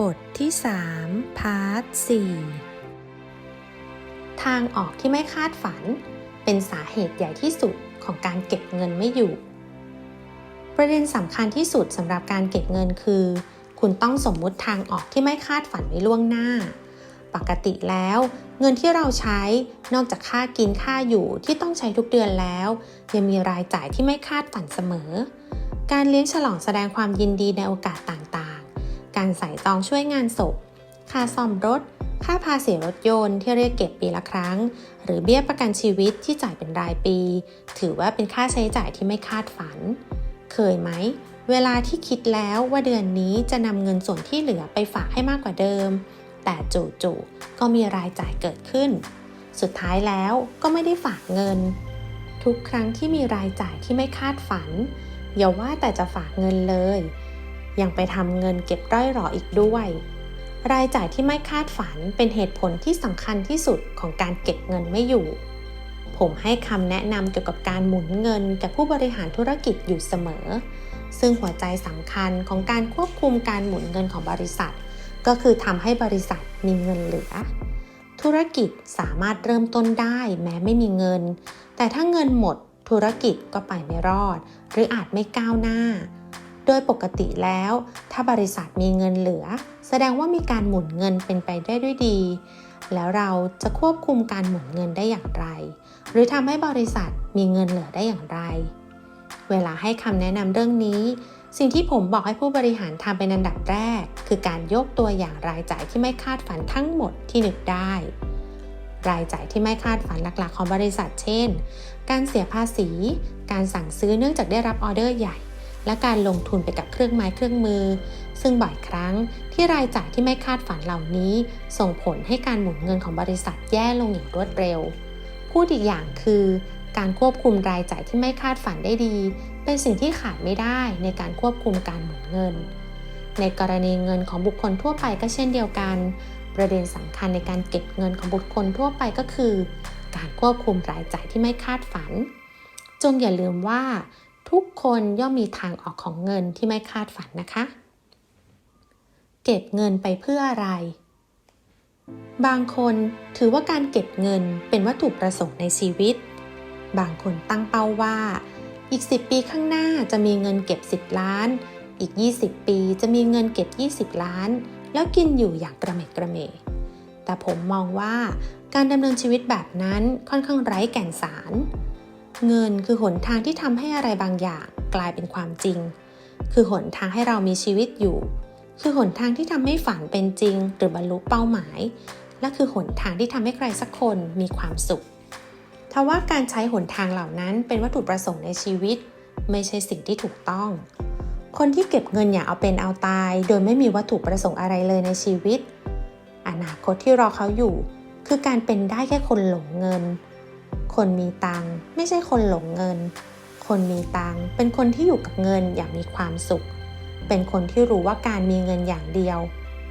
บทที่ 3 พาร์ท 4 ทางออกที่ไม่คาดฝัน เป็นสาเหตุใหญ่ที่สุดของการเก็บเงินไม่อยู่ ประเด็นสำคัญที่สุดสำหรับการเก็บเงินคือ คุณต้องสมมุติทางออกที่ไม่คาดฝันไว้ล่วงหน้า ปกติแล้ว เงินที่เราใช้นอกจากค่ากินค่าอยู่ที่ต้องใช้ทุกเดือนแล้ว ยังมีรายจ่ายที่ไม่คาดฝันเสมอ การเลี้ยงฉลองแสดงความยินดีในโอกาสต่างๆ การใส่ตองช่วยงานศพ ค่าซ่อมรถ ค่าภาษีรถยนต์ที่เรียกเก็บปีละครั้ง หรือเบี้ยประกันชีวิตที่จ่ายเป็นรายปี ถือว่าเป็นค่าใช้จ่ายที่ไม่คาดฝัน เคยไหม เวลาที่คิดแล้วว่าเดือนนี้จะนำเงินส่วนที่เหลือไปฝากให้มากกว่าเดิม แต่จู่ๆก็มีรายจ่ายเกิดขึ้น สุดท้ายแล้วก็ไม่ได้ฝากเงิน ทุกครั้งที่มีรายจ่ายที่ไม่คาดฝันอย่าว่าแต่จะฝากเงินเลย ยังไปทำเงินเก็บร้อยหรออีกด้วย รายจ่ายที่ไม่คาดฝันเป็นเหตุผลที่สำคัญที่สุดของการเก็บเงินไม่อยู่ ผมให้คำแนะนำเกี่ยวกับการหมุนเงินกับผู้บริหารธุรกิจอยู่เสมอ ซึ่งหัวใจสำคัญของการควบคุมการหมุนเงินของบริษัท ก็คือทำให้บริษัทมีเงินเหลือ ธุรกิจสามารถเริ่มต้นได้แม้ไม่มีเงิน แต่ถ้าเงินหมดธุรกิจก็ไปไม่รอด หรืออาจไม่ก้าวหน้า โดยปกติแล้ว ถ้าบริษัทมีเงินเหลือ แสดงว่ามีการหมุนเงินเป็นไปได้ด้วยดี แล้วเราจะควบคุมการหมุนเงินได้อย่างไร หรือทำให้บริษัทมีเงินเหลือได้อย่างไร เวลาให้คำแนะนำเรื่องนี้ สิ่งที่ผมบอกให้ผู้บริหารทำเป็นอันดับแรก คือการยกตัวอย่างรายจ่ายที่ไม่คาดฝันทั้งหมดที่นึกได้ รายจ่ายที่ไม่คาดฝันหลักๆ ของบริษัท เช่น การเสียภาษี การสั่งซื้อเนื่องจากได้รับออเดอร์ใหญ่ และการลงทุนไปกับเครื่องไม้เครื่องมือ ซึ่งบ่อยครั้งที่รายจ่ายที่ไม่คาดฝันเหล่านี้ ส่งผลให้การหมุนเงินของบริษัทแย่ลงอย่างรวดเร็ว พูดอีกอย่างคือ การควบคุมรายจ่ายที่ไม่คาดฝันได้ดี เป็นสิ่งที่ขาดไม่ได้ในการควบคุมการหมุนเงิน ในกรณีเงินของบุคคลทั่วไปก็เช่นเดียวกัน ประเด็นสำคัญในการเก็บเงินของบุคคลทั่วไปก็คือ การควบคุมรายจ่ายที่ไม่คาดฝัน จงอย่าลืมว่า ทุกคนย่อมมีทางออกของเงินที่ไม่คาดฝันนะคะ เก็บเงินไปเพื่ออะไร บางคนถือว่าการเก็บเงินเป็นวัตถุประสงค์ในชีวิต บางคนตั้งเป้าว่า อีก 10 ปีข้างหน้าจะมีเงินเก็บ 10 ล้าน อีก 20 ปีจะมีเงินเก็บ 20 ล้าน แล้วกินอยู่อย่างกระเม็ดกระเมแต่ผมมองว่าการดำเนินชีวิตแบบนั้นค่อนข้างไร้แก่นสาร เงินคือหนทางที่ทำให้อะไรบางอย่างกลายเป็นความจริง คือหนทางให้เรามีชีวิตอยู่ คือหนทางที่ทำให้ฝันเป็นจริง หรือบรรลุเป้าหมาย และคือหนทางที่ทำให้ใครสักคนมีความสุขทว่าการใช้หนทางเหล่านั้นเป็นวัตถุประสงค์ในชีวิต ไม่ใช่สิ่งที่ถูกต้อง คนที่เก็บเงินอย่างเอาเป็นเอาตาย โดยไม่มีวัตถุประสงค์อะไรเลยในชีวิต อนาคตที่รอเขาอยู่ คือการเป็นได้แค่คนหลงเงิน คนมีตังค์ไม่ใช่คนหลงเงิน คนมีตังค์เป็นคนที่อยู่กับเงินอย่างมีความสุข เป็นคนที่รู้ว่าการมีเงินอย่างเดียว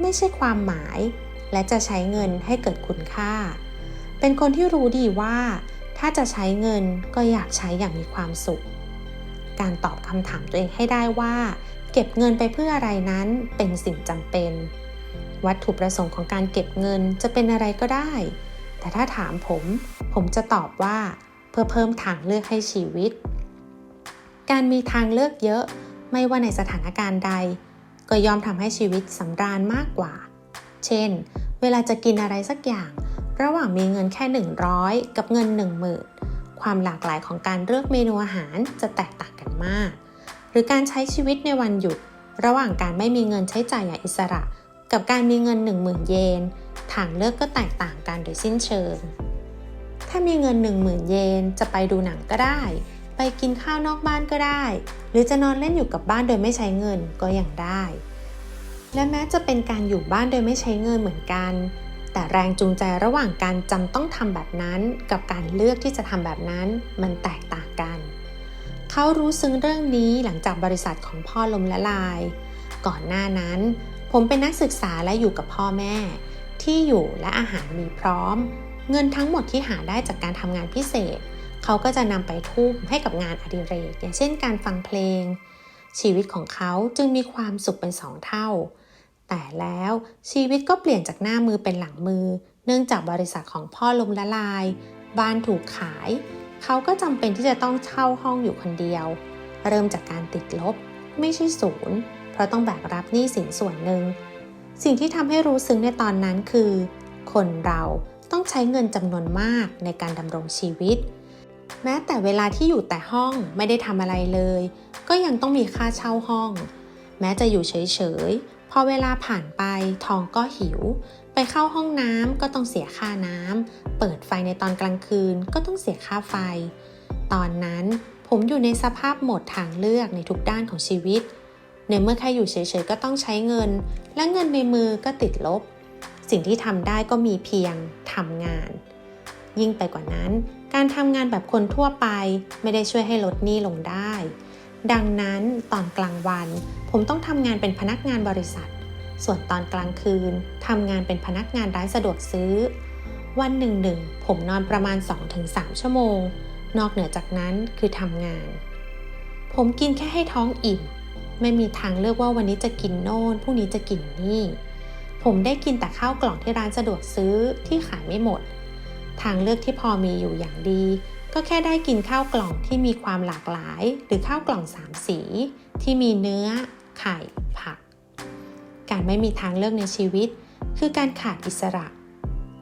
ไม่ใช่ความหมาย และจะใช้เงินให้เกิดคุณค่า เป็นคนที่รู้ดีว่า ถ้าจะใช้เงินก็อยากใช้อย่างมีความสุข การตอบคำถามตัวเองให้ได้ว่า เก็บเงินไปเพื่ออะไรนั้นเป็นสิ่งจำเป็น วัตถุประสงค์ของการเก็บเงินจะเป็นอะไรก็ได้ แต่ถ้าถามผม ผมจะตอบว่าเพื่อเพิ่มทางเลือกให้ชีวิต การมีทางเลือกเยอะ ไม่ว่าในสถานการณ์ใด ก็ยอมทำให้ชีวิตสำราญมากกว่า เช่น เวลาจะกินอะไรสักอย่าง ระหว่างมีเงินแค่ 100 กับเงิน 10,000ความหลากหลายของการเลือกเมนูอาหารจะแตกต่างกันมาก หรือการใช้ชีวิตในวันหยุด ระหว่างการไม่มีเงินใช้จ่ายอย่างอิสระ กับการมีเงิน 10,000 เยน ทางเลือกก็แตกต่างกันโดยสิ้นเชิง ถ้ามีเงิน 10,000 เยนจะไปดูหนังก็ได้ ไปกินข้าวนอกบ้านก็ได้ หรือจะนอนเล่นอยู่กับบ้านโดยไม่ใช้เงินก็ยังได้ และแม้จะเป็นการอยู่บ้านโดยไม่ใช้เงินเหมือนกัน แต่แรงจูงใจระหว่างการจำต้องทำแบบนั้น กับการเลือกที่จะทำแบบนั้นมันแตกต่างกัน เขารู้ซึ้งเรื่องนี้หลังจากบริษัทของพ่อล้มละลาย ก่อนหน้านั้นผมเป็นนักศึกษาและอยู่กับพ่อแม่ ที่อยู่และอาหารมีพร้อม เงินทั้งหมดที่หาได้จากการทำงานพิเศษ เขาก็จะนำไปทุ่มให้กับงานอดิเรก อย่างเช่นการฟังเพลง ชีวิตของเขาจึงมีความสุขเป็นสองเท่า แต่แล้วชีวิตก็เปลี่ยนจากหน้ามือเป็นหลังมือ เนื่องจากบริษัทของพ่อล้มละลาย บ้านถูกขาย เขาก็จำเป็นที่จะต้องเช่าห้องอยู่คนเดียว เริ่มจากการติดลบ ไม่ใช่ศูนย์เพราะต้องแบกรับหนี้สินส่วนหนึ่ง สิ่งที่ทำให้รู้ซึ้งในตอนนั้นคือ คนเราต้องใช้เงินจำนวนมากในการดำรงชีวิต แม้แต่เวลาที่อยู่แต่ห้องไม่ได้ทำอะไรเลย ก็ยังต้องมีค่าเช่าห้อง แม้จะอยู่เฉยๆ พอเวลาผ่านไปท้องก็หิว ไปเข้าห้องน้ำก็ต้องเสียค่าน้ำเปิดไฟในตอนกลางคืนก็ต้องเสียค่าไฟ ตอนนั้นผมอยู่ในสภาพหมดทางเลือกในทุกด้านของชีวิต ในเมื่อแค่อยู่เฉยๆก็ต้องใช้เงิน และเงินในมือก็ติดลบ สิ่งที่ทำได้ก็มีเพียงทำงาน ยิ่งไปกว่านั้น การทำงานแบบคนทั่วไปไม่ได้ช่วยให้ลดหนี้ลงได้ ดังนั้นตอนกลางวัน ผมต้องทำงานเป็นพนักงานบริษัท ส่วนตอนกลางคืนทำงานเป็นพนักงานร้านสะดวกซื้อ วันหนึ่งหนึ่งผมนอนประมาณ 2-3 ชั่วโมง นอกเหนือจากนั้นคือทำงาน ผมกินแค่ให้ท้องอิ่ม ไม่มีทางเลือกว่าวันนี้จะกินโน่นพรุ่งนี้จะกินนี่ ผมได้กินแต่ข้าวกล่องที่ร้านสะดวกซื้อที่ขายไม่หมด ทางเลือกที่พอมีอยู่อย่างดี ก็แค่ได้กินข้าวกล่องที่มีความหลากหลาย หรือข้าวกล่องสามสี ที่มีเนื้อ ไข่ ผัก การไม่มีทางเลือกในชีวิต คือการขาดอิสระ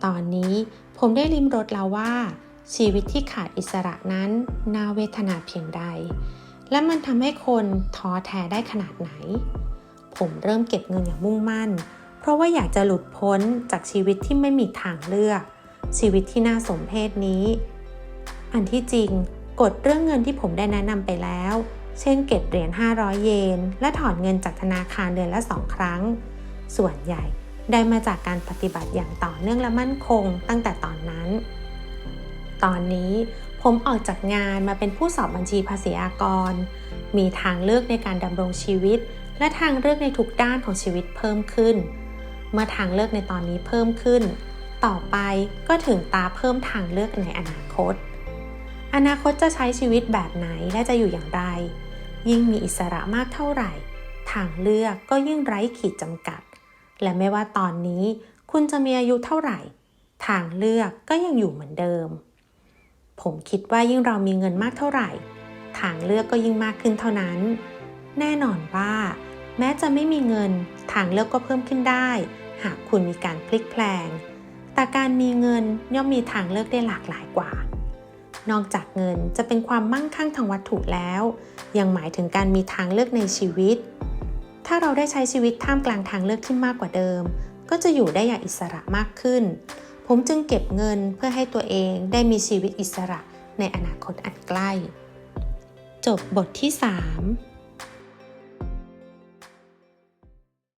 ตอนนี้ผมได้ลิมรสแล้วว่าชีวิตที่ขาดอิสระนั้นน่าเวทนาเพียงใด และมันทำให้คนท้อแท้ได้ขนาดไหน ผมเริ่มเก็บเงินอย่างมุ่งมั่น เพราะว่าอยากจะหลุดพ้นจากชีวิตที่ไม่มีทางเลือก ชีวิตที่น่าสมเพชนี้ อันที่จริงกฎเรื่องเงินที่ผมได้แนะนำไปแล้ว เช่นเก็บเหรียญ500 เยน และถอนเงินจากธนาคารเดือนละ2ครั้ง ส่วนใหญ่ได้มาจากการปฏิบัติอย่างต่อเนื่องและมั่นคงตั้งแต่ตอนนั้น ตอนนี้ ผมออกจากงานมาเป็นผู้สอบบัญชีภาษีอากร มีทางเลือกในการดำรงชีวิต และทางเลือกในทุกด้านของชีวิตเพิ่มขึ้น เมื่อทางเลือกในตอนนี้เพิ่มขึ้น ต่อไปก็ถึงตาเพิ่มทางเลือกในอนาคต อนาคตจะใช้ชีวิตแบบไหนและจะอยู่อย่างไร ยิ่งมีอิสระมากเท่าไหร่ ทางเลือกก็ยิ่งไร้ขีดจำกัด และไม่ว่าตอนนี้คุณจะมีอายุเท่าไหร่ ทางเลือกก็ยังอยู่เหมือนเดิม ผมคิดว่ายิ่งเรามีเงินมากเท่าไหร่ ทางเลือกก็ยิ่งมากขึ้นเท่านั้น แน่นอนว่า แม้จะไม่มีเงิน ทางเลือกก็เพิ่มขึ้นได้ หากคุณมีการพลิกแปลง แต่การมีเงินย่อมมีทางเลือกได้หลากหลายกว่า นอกจากเงินจะเป็นความมั่งคั่งทางวัตถุแล้ว ยังหมายถึงการมีทางเลือกในชีวิต ถ้าเราได้ใช้ชีวิตท่ามกลางทางเลือกที่มากกว่าเดิม ก็จะอยู่ได้อย่างอิสระมากขึ้น ผมจึงเก็บเงินเพื่อให้ตัวเองได้มีชีวิตอิสระในอนาคตอันใกล้ จบบทที่ 3